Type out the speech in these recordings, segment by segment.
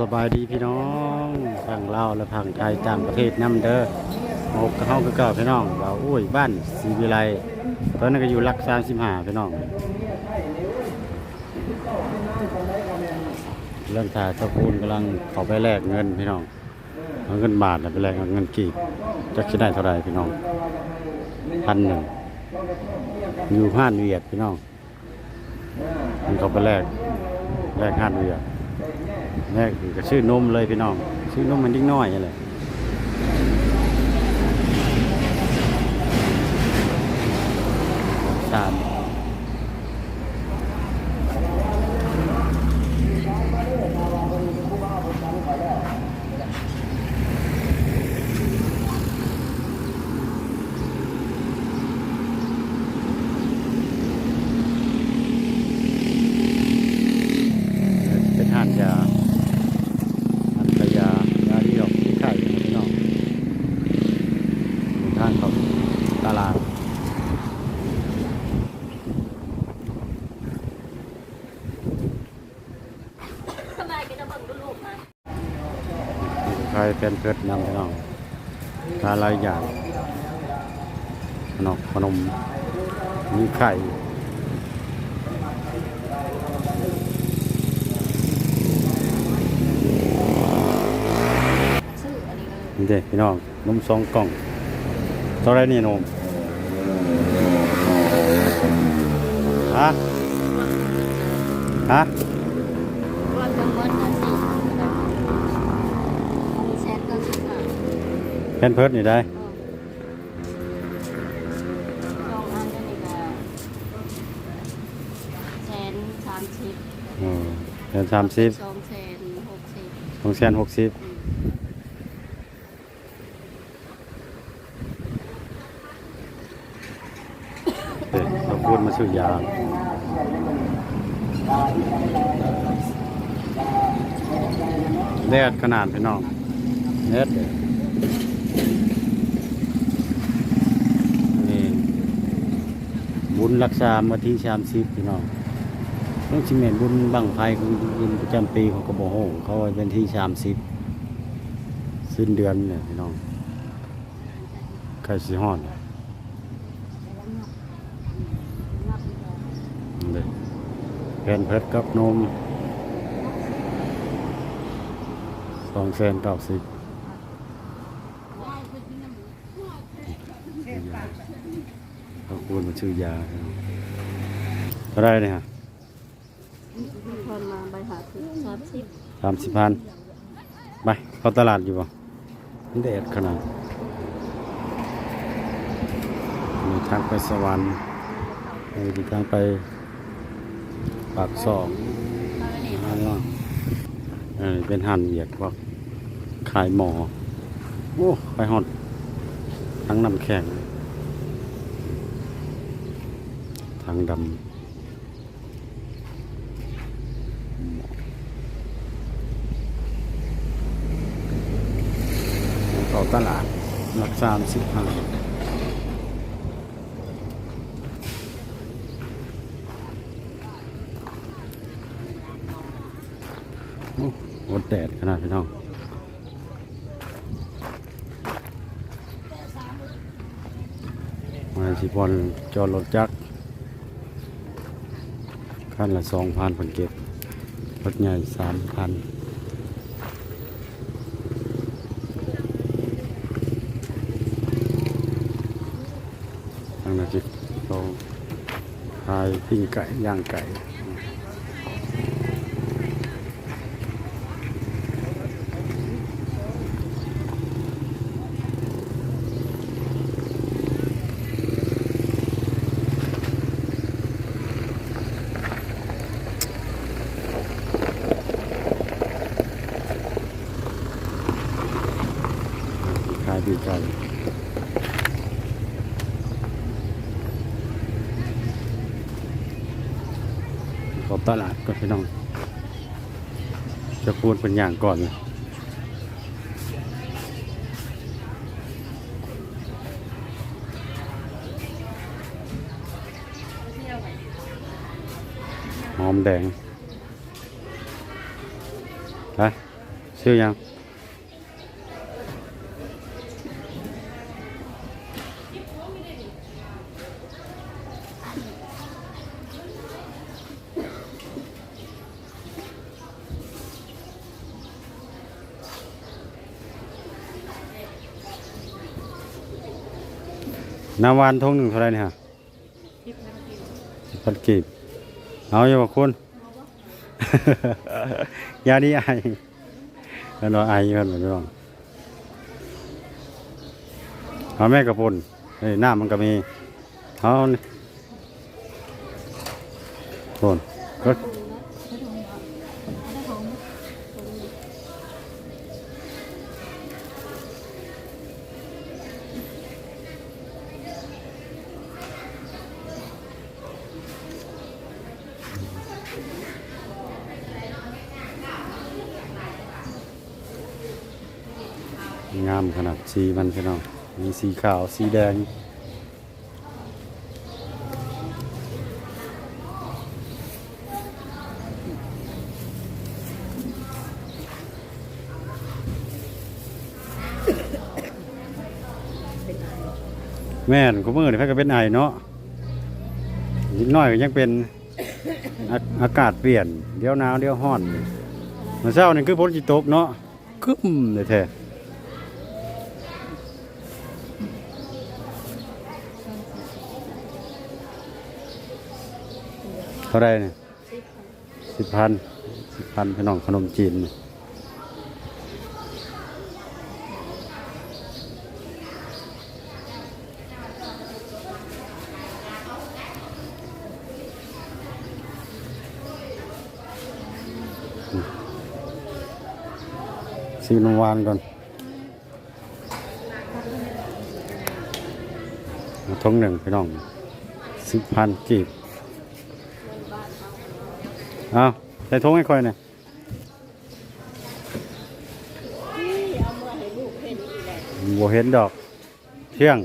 สบายดีพี่น้องทางลาวและทางไทยต่างประเทศนํเด้อหมกเฮาคือเก่าพี่น้องว่าอุ้ยบ้านศรีวิไลตอนนั้นก็อยู่ลัก35พี่น้องเรื่องถ่ายตะปูนกำลังเข้าไปแลกเงินพี่น้องเอาเงินบาทแล้วไปแลกเงินกีบจักสิได้เท่าไหร่พี่น้องพันหนึ่งอยู่ห้านเวียดพี่น้องมันเขาไปแลกแลกห้านเวียด แรกก็ชื่อนมเลยพี่น้อง ชื่อนมมันยิ่งน้อยอะไรสามเป็นห่านยา อันตยายาดีดอกที่ไข่พี่น้องอยู่ทางเขาตลาด ทำไมกินน้ำมันก็ลูกมา ใครเป็นเพิดนำพี่น้องทาหลายอย่างขนมขนมมีไข่นี่เด้พี่น้องนมสองกล่องเท่าไรนี่นมฮะฮะ ว่าจะวัดกันสี่แสนก็สิบห้า เป็นเพิดนี่ได้สองอันก็นี่ก็แสนสามสิบเออเป็นสามสิบสองแสนหกสิบสองแสนหกสิบเด็กเราพูดมาซื้อยาเล็ดขนาดพี่น้องเล็ดนี่บุ ญรักษามาที่ชามซิบพี่น้องต้องชิมเมนบุญบังไฟของบุญประจำปีของกระบอกโหงเขาเป็นที่ชามซิบสิ้นเดือนเนี่ยพี่น้องใครสิฮอดเลยแผ่นเพชรกับนมสองแสนเก้าสิบ เขาควรมาชื่อยาเท่าไรเนี่ยฮะคนมาใบหาคือสามสิบสามสิบพันไปเข้าตลาดอยู่ป่ะมันแดดขนาดมีทางไปสวรรค์มีทางไปปากสองมาแล้วนี่อันล่างอันนี้เป็นหั่นเหยียกว่าขายหมอ โอ้ ไปหอดทั้งน้ำแข็งทางดำเข้าตลาดหลักสามสิบห้าโอ้แดดขนาดพี่น้องมาสิบอลจอดรถจักร คันละสองพันผลเก็บรถใหญ่สามพันทางนาจิตเราขายปิ้งไก่ย่างไก่ขายปิ้งไก่ขอ ตลาดก็พี่น้อง จะพูดเป็นอย่างก่อนเลยหอมแดงฮะชื่อหยัง น้ำหวานทงหนึ่งเท่าไหรเนี่ยฮะสิบพันกีบเอาอยู่บ่คุณ ยาดีไอแล้วเราไอกันหมดพี่น้องเอาแม่กระพุนเฮ้ยหน้ามันก็มีเอานี่พุนก็งามขนาด สีมันพี่น้องมีสีขาวสีแดงแม่นกูมือนี่เพ่ก็เป็นไอเนาะนิดหน้อยก็ยังเป็นอากาศเปลี่ยน เดี๋ยวหนาวเดี๋ยวร้อนมื่อเช้านี่คือฝนจิตกเนาะคึ้มเลยแท้ เท่าไรเนี่ยสิบพันสิบพันพี่น้องขนมจีนนี่ซื้อนมหวานก่อนเอาทงหนึ่งพี่น้องสิบพันกีบ เอาใส่ทงให้ค่อยหน่อยเอาเมื่อให้ลูกเห็นอีกแหละบัวเห็นดอกเที่ยง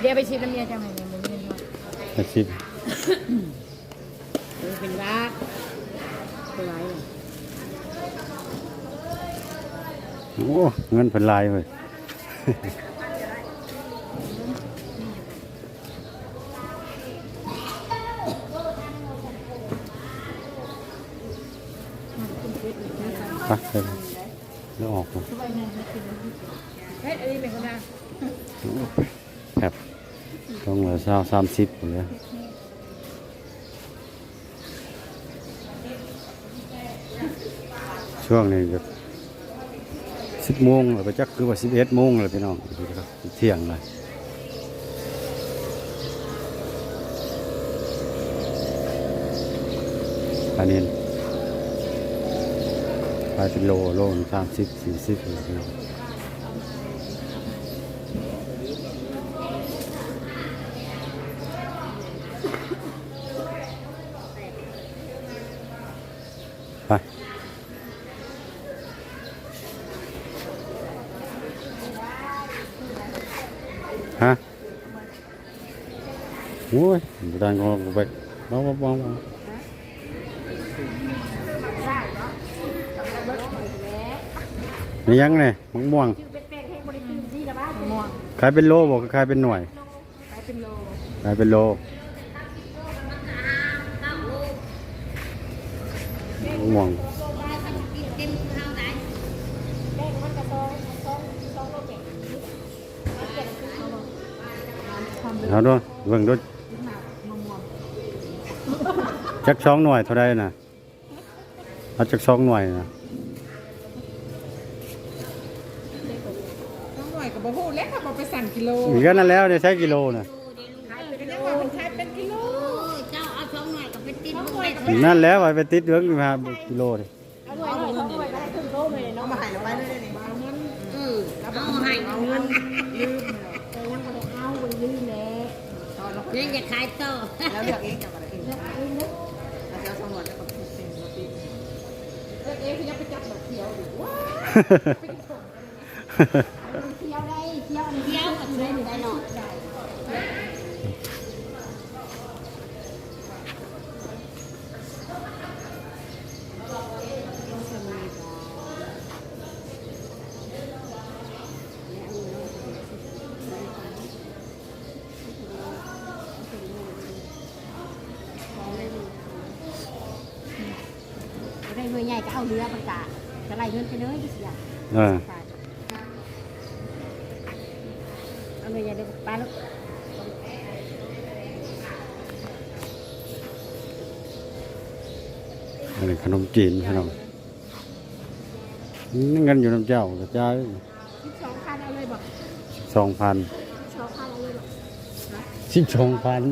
เดี๋ยวไปชิมน้ำเย็นจังไหนเนี่ยมึงเย็นว่าอาชีพเออเป็นรักเป็นไรเลย โอ้เงินเป็นลายเลยไปไปไปแล้วออกมาครับต้องเหลือเช้าสามสิบเลยช่วงนี้แบบ สิบโมงหรือไปจักคือว่าสิบเอ็ดโมงเลยพี่น้องเที่ยงเลยอันนี้ขาเป็นโลโลสามสิบสี่สิบเลยพี่น้อง โอ้ยดังก็ไปบ้าบ้าบ้านี่ยังไงมะม่วงม่วงขายเป็นโลบอกขายเป็นหน่วยขายเป็นโลขายเป็นโลมะม่วงเอาด้วยเบิ่งด้วย จักสองหน่วยเท่าไรนะเอาจักสองหน่วยนะต้องหน่อยกับบ่ฮู้แล้วค่ะบ่ไปสั่งกิโลอีกก็นั่นแล้วได้ใช้กิโลนะขายเป็นยังว่ามันขายเป็นกิโลเจ้าเอาสองหน่อยกับไปติดมึงไปนั่นแล้วไปติดเรื่องมากิโลดิเอาด้วยหน่อยเอาด้วยได้ถึงโตเลยเนาะมาให้เราไปเลยนี่เอาเงินเออเอาให้เอาเงินลืมแต่ยังบ่ได้เอาไว้ยืนแหละเนี่ยจะขายต่อแล้วเลือกเองจังอะ ไรเองแล้วจะเอาสมุดแล้วก็พิเปีเอกเองคือยังไปจับดอกเขียวดิว้าด้เที่ยวนี่ เที่ยวกับเพื่อนได้หน่อย เใหญ่ก็เอาเรือมันกะจะไล่เงินไปเลยดิเสียเออเอาไม่ใหญ่เดี๋ยวไปล้วอันนี้ขนมจีนพี่น้องนี่เงินอยู่น้ำเจ้ากระจายสิบสองคันเอาเลยบอกสองพันสองคันเอาเลยบอกสิบสองพัน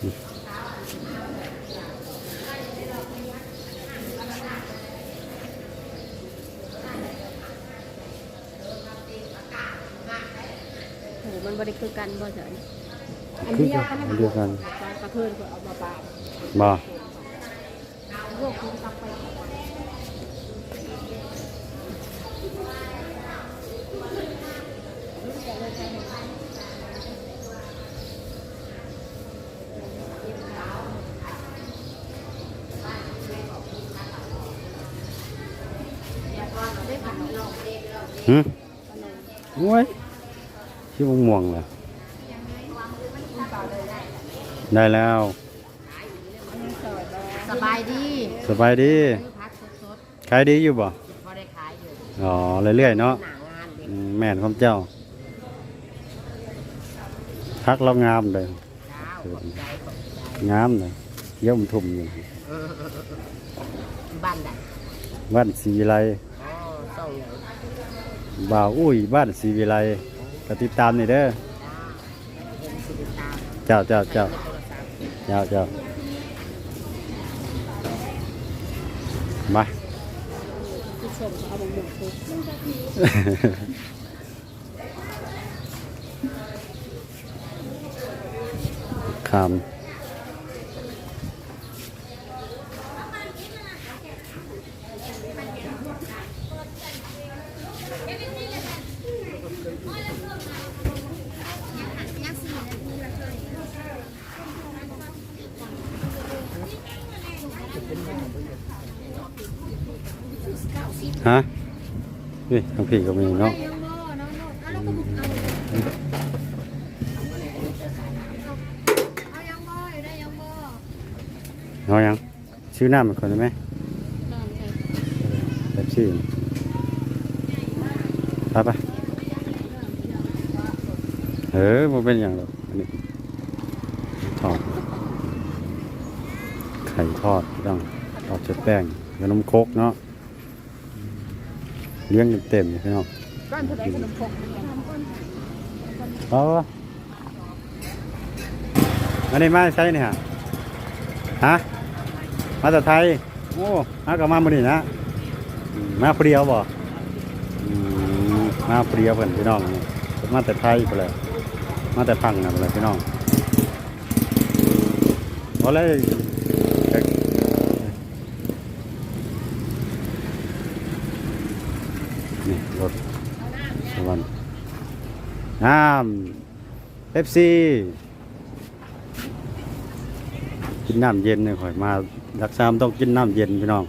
โหมันบริคือกันบ่เฉยอันคือเดียวกักันนอันเดียวกันกระเพื่อนก็เอามาปาดบ่รวบรวมกลับไป หืมโอ้ยชื่อมะม่วงเหรอได้แล้ว สบายดีสบายดี ซื้อพักสดขายดีอยู่บ่ ๆพอได้ขายอยู่อ๋อ เรื่อยๆเนาะหนางานเด็กอืมแม่นของเจ้าทักเรางามเลยเจ้าขอบใจขอบใจงามเลยเยี่ยมทุ่มอยู่อยู่บ้านใดบ้านศรีวิไลอ๋อส่งอย่าง บ่าวอุ้ยบ้านศรีวิไลก็ติดตามนี่เด้อเจ้าเจ้าเจ้าเจ้าเจ้ามาคา นี่ทางพี่ก็มีเนาะเอายังชื่อหน้ามันคนได้ไหมแบบชื่อไปไปเออมันเป็นอย่างหรอกอันนี้ทอดไข่ทอดต้องทอดเช็ดแป้งขนมคกเนาะ เลี้ยงเต็มๆเลยพี่น้องก้อนเท่าไรขนมพกเอาวะอันนี้มาใช้เนี่ยฮะ มาจากไทย โอ้มากับมาบ่นี่นะอืมมาเพรียวบ่อืมมาเพรียวเพิ่นพี่น้องนี่มาแต่ไทยไปเลยมาแต่พังนะไปเลยพี่น้องเอาเลยเด็ก นี่รถสวรรค์น้ำเอฟซีกินน้ำเย็นเนี่ยข่อยมารักษามันต้องกินน้ำเย็นพี่น้อง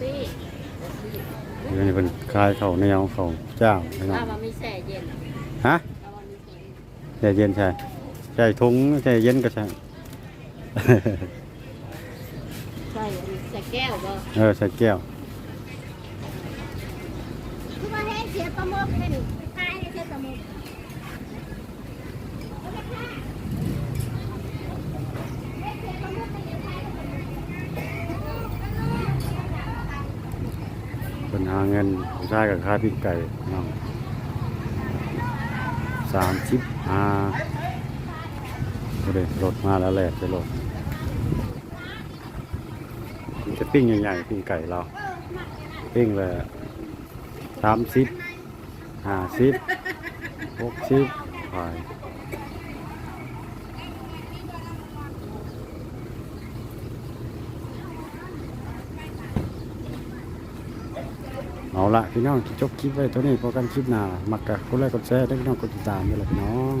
ซี่เดี๋ยวนี้เป็นคลายเขาวเหนียวเขาวเจ้าพี่น้องถ้ามันมีแส่เย็นฮะถ้ามันมีแส่เย็นใช่เย็นใช่ใช่ทุงใช่เย็นก็ใช่ ใช่อันนี้แส่แก้วบ่เออใส่แก้ว คือว่าให้เสียประมกให้ดิขายให้เสียประมกเป็นหาเงินใช้กับค่าพริกไก่พี่น้องสามสิบห้าก็เลยรถมาแล้วแหละจะรถมัน จะปิ้งใหญ่ๆปิ้งไก่เรา ปิ้งเลยสามสิบห้าสิบหกสิบไปเอาละพี่น้องจบคลิปไว้เท่านี้พอกันคลิปหน้ามักกะกดไลค์กดแชร์ด้วยพี่น้องกดติดตามด้วยละพี่น้อง